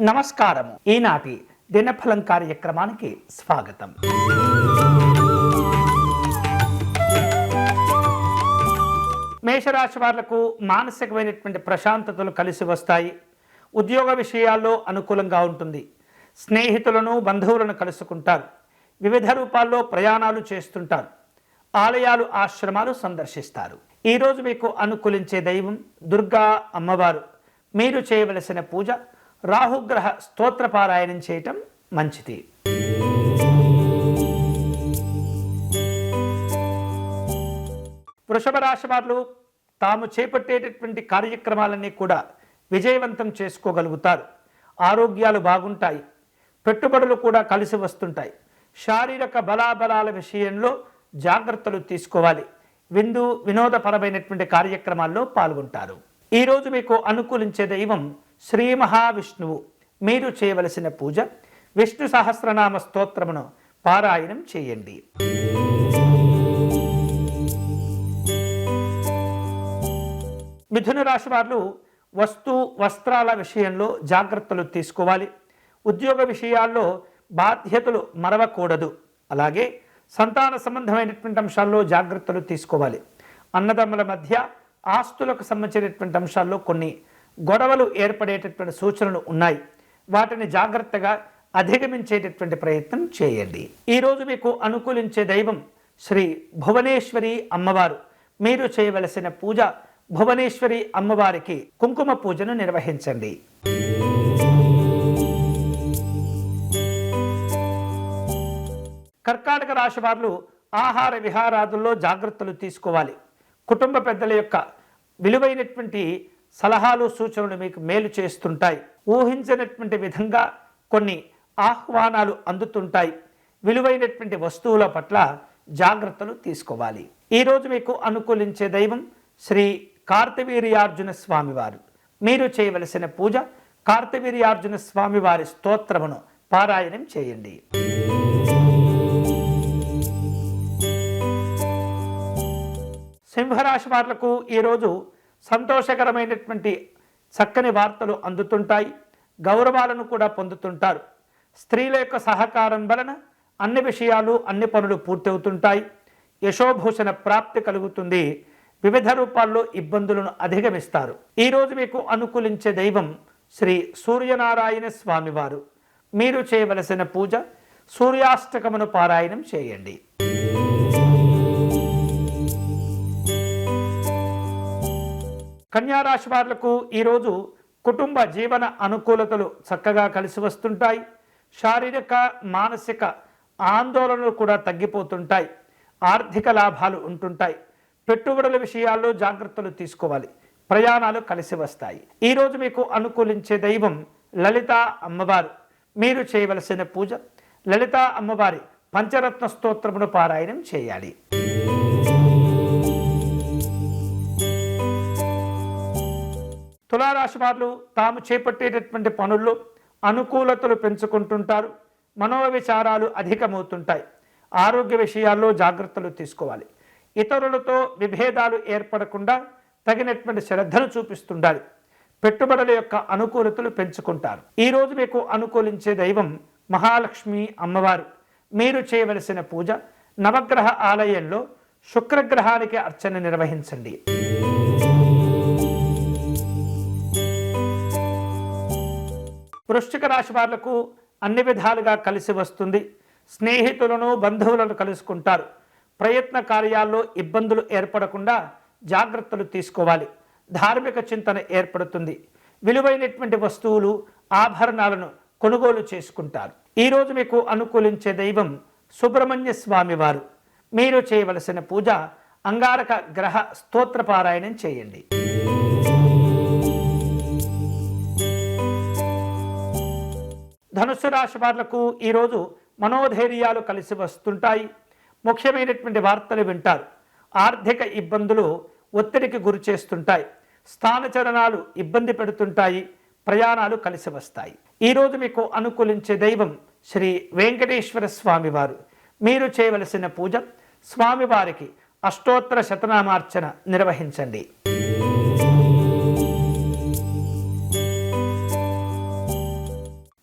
నమస్కారము. ఈనాటి దినఫలం కార్యక్రమానికి స్వాగతం. మేషరాశి వాళ్ళకు మానసికమైనటువంటి ప్రశాంతతలు కలిసి వస్తాయి. ఉద్యోగ విషయాల్లో అనుకూలంగా ఉంటుంది. స్నేహితులను బంధువులను కలుసుకుంటారు. వివిధ రూపాల్లో ప్రయాణాలు చేస్తుంటారు. ఆలయాలు ఆశ్రమాలు సందర్శిస్తారు. ఈరోజు మీకు అనుకూలించే దైవం దుర్గా అమ్మవారు. మీరు చేయవలసిన పూజ రాహుగ్రహ స్తోత్రపారాయణం చేయటం మంచిది. వృషభ రాశి వారు తాము చేపట్టేటటువంటి కార్యక్రమాలన్నీ కూడా విజయవంతం చేసుకోగలుగుతారు. ఆరోగ్యాలు బాగుంటాయి. పెట్టుబడులు కూడా కలిసి వస్తుంటాయి. శారీరక బలాబలాల విషయంలో జాగ్రత్తలు తీసుకోవాలి. విందు వినోదపరమైనటువంటి కార్యక్రమాల్లో పాల్గొంటారు. ఈరోజు మీకు అనుకూలించే దైవం శ్రీ మహావిష్ణువు. మీరు చేయవలసిన పూజ విష్ణు సహస్రనామ స్తోత్రమును పారాయణం చేయండి. మిథున రాశి వారు వస్తు వస్త్రాల విషయంలో జాగ్రత్తలు తీసుకోవాలి. ఉద్యోగ విషయాల్లో బాధ్యతలు మరవకూడదు. అలాగే సంతాన సంబంధమైనటువంటి అంశాల్లో జాగ్రత్తలు తీసుకోవాలి. అన్నదమ్ముల మధ్య ఆస్తులకు సంబంధించినటువంటి అంశాల్లో కొన్ని గొడవలు ఏర్పడేటటువంటి సూచనలు ఉన్నాయి. వాటిని జాగ్రత్తగా అధిగమించేటటువంటి ప్రయత్నం చేయండి. ఈరోజు మీకు అనుకూలించే దైవం శ్రీ భువనేశ్వరి అమ్మవారు. మీరు చేయవలసిన పూజ భువనేశ్వరి అమ్మవారికి కుంకుమ పూజను నిర్వహించండి. కర్కాటక రాశి వారు ఆహార విహారాదుల్లో జాగ్రత్తలు తీసుకోవాలి. కుటుంబ పెద్దల యొక్క విలువైనటువంటి సలహాలు సూచనలు మీకు మేలు చేస్తుంటాయి. ఊహించినటువంటి విధంగా కొన్ని ఆహ్వానాలు అందుతుంటాయి. విలువైనటువంటి వస్తువుల పట్ల జాగ్రత్తలు తీసుకోవాలి. ఈరోజు మీకు అనుకూలించే దైవం శ్రీ కార్తవీర్యార్జున స్వామివారు. మీరు చేయవలసిన పూజ కార్తవీర్యార్జున స్వామివారి స్తోత్రమును పారాయణం చేయండి. సింహరాశి వాళ్ళకు ఈరోజు సంతోషకరమైనటువంటి చక్కని వార్తలు అందుతుంటాయి గౌరవాలను కూడా పొందుతుంటారు. స్త్రీల యొక్క సహకారం వలన అన్ని విషయాలు అన్ని పనులు పూర్తవుతుంటాయి. యశోభూషణ ప్రాప్తి కలుగుతుంది. వివిధ రూపాల్లో ఇబ్బందులను అధిగమిస్తారు. ఈరోజు మీకు అనుకూలించే దైవం శ్రీ సూర్యనారాయణ స్వామివారు. మీరు చేయవలసిన పూజ సూర్యాష్టకమును పారాయణం చేయండి. కన్యారాశి వాళ్ళకు ఈరోజు కుటుంబ జీవన అనుకూలతలు చక్కగా కలిసి వస్తుంటాయి. శారీరక మానసిక ఆందోళనలు కూడా తగ్గిపోతుంటాయి. ఆర్థిక లాభాలు ఉంటుంటాయి. పెట్టుబడుల విషయాల్లో జాగ్రత్తలు తీసుకోవాలి. ప్రయాణాలు కలిసి వస్తాయి. ఈరోజు మీకు అనుకూలించే దైవం లలిత అమ్మవారు. మీరు చేయవలసిన పూజ లలిత అమ్మవారి పంచరత్న స్తోత్రమును పారాయణం చేయాలి. రాశి వాళ్ళు తాము చేపట్టేటటువంటి పనుల్లో అనుకూలతలు పెంచుకుంటుంటారు. మనోవిచారాలు అధికమవుతుంటాయి. ఆరోగ్య విషయాల్లో జాగ్రత్తలు తీసుకోవాలి. ఇతరులతో విభేదాలు ఏర్పడకుండా తగినటువంటి శ్రద్ధను చూపిస్తుండాలి. పెట్టుబడుల యొక్క అనుకూలతలు పెంచుకుంటారు. ఈరోజు మీకు అనుకూలించే దైవం మహాలక్ష్మి అమ్మవారు. మీరు చేయవలసిన పూజ నవగ్రహ ఆలయంలో శుక్రగ్రహానికి అర్చన నిర్వహించండి. వృశ్చిక రాశి వాళ్ళకు అన్ని విధాలుగా కలిసి వస్తుంది. స్నేహితులను బంధువులను కలుసుకుంటారు. ప్రయత్న కార్యాల్లో ఇబ్బందులు ఏర్పడకుండా జాగ్రత్తలు తీసుకోవాలి. ధార్మిక చింతన ఏర్పడుతుంది. విలువైనటువంటి వస్తువులు ఆభరణాలను కొనుగోలు చేసుకుంటారు. ఈరోజు మీకు అనుకూలించే దైవం సుబ్రహ్మణ్య స్వామి వారు. మీరు చేయవలసిన పూజ అంగారక గ్రహ స్తోత్రపారాయణం చేయండి. ధనుస్సు రాశి వాళ్ళకు ఈరోజు మనోధైర్యాలు కలిసి వస్తుంటాయి. ముఖ్యమైనటువంటి వార్తలు వింటారు. ఆర్థిక ఇబ్బందులు ఒత్తిడికి గురి చేస్తుంటాయి. స్థానచరణాలు ఇబ్బంది పెడుతుంటాయి. ప్రయాణాలు కలిసి వస్తాయి. ఈరోజు మీకు అనుకూలించే దైవం శ్రీ వెంకటేశ్వర స్వామివారు మీరు చేయవలసిన పూజ స్వామివారికి అష్టోత్తర శతనామార్చన నిర్వహించండి.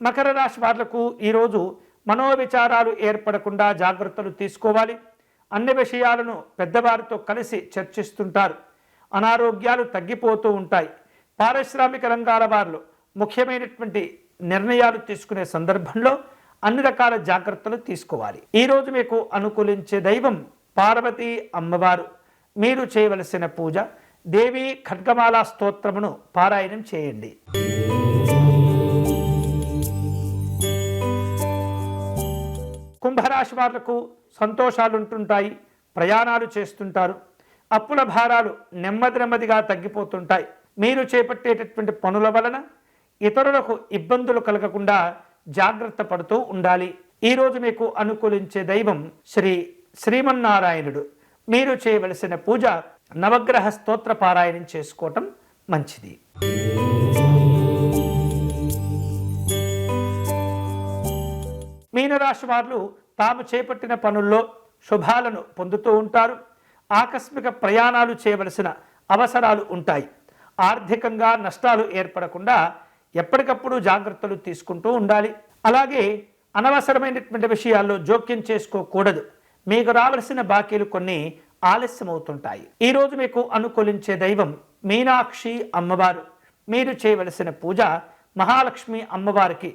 మకర రాశి వాళ్ళకు ఈరోజు మనోవిచారాలు ఏర్పడకుండా జాగ్రత్తలు తీసుకోవాలి. అన్ని విషయాలను పెద్దవారితో కలిసి చర్చిస్తుంటారు. అనారోగ్యాలు తగ్గిపోతూ ఉంటాయి. పారిశ్రామిక రంగాల వారిలో ముఖ్యమైనటువంటి నిర్ణయాలు తీసుకునే సందర్భంలో అన్ని రకాల జాగ్రత్తలు తీసుకోవాలి. ఈరోజు మీకు అనుకూలించే దైవం పార్వతీ అమ్మవారు. మీరు చేయవలసిన పూజ దేవి ఖడ్గమాల స్తోత్రమును పారాయణం చేయండి. కుంభరాశి వాళ్ళకు సంతోషాలు ఉంటుంటాయి ప్రయాణాలు చేస్తుంటారు. అప్పుల భారాలు నెమ్మది నెమ్మదిగా తగ్గిపోతుంటాయి. మీరు చేపట్టేటటువంటి పనుల వలన ఇతరులకు ఇబ్బందులు కలగకుండా జాగ్రత్త పడుతూ ఉండాలి. ఈరోజు మీకు అనుకూలించే దైవం శ్రీ శ్రీమన్నారాయణుడు. మీరు చేయవలసిన పూజ నవగ్రహ స్తోత్ర పారాయణం చేసుకోవటం మంచిది. మీనరాశి వారు తాము చేపట్టిన పనుల్లో శుభాలను పొందుతూ ఉంటారు. ఆకస్మిక ప్రయాణాలు చేయవలసిన అవసరాలు ఉంటాయి. ఆర్థికంగా నష్టాలు ఏర్పడకుండా ఎప్పటికప్పుడు జాగ్రత్తలు తీసుకుంటూ ఉండాలి. అలాగే అనవసరమైనటువంటి విషయాల్లో జోక్యం చేసుకోకూడదు. మీకు రావలసిన బాకీలు కొన్ని ఆలస్యమవుతుంటాయి. ఈరోజు మీకు అనుకూలించే దైవం మీనాక్షి అమ్మవారు. మీరు చేయవలసిన పూజ మహాలక్ష్మి అమ్మవారికి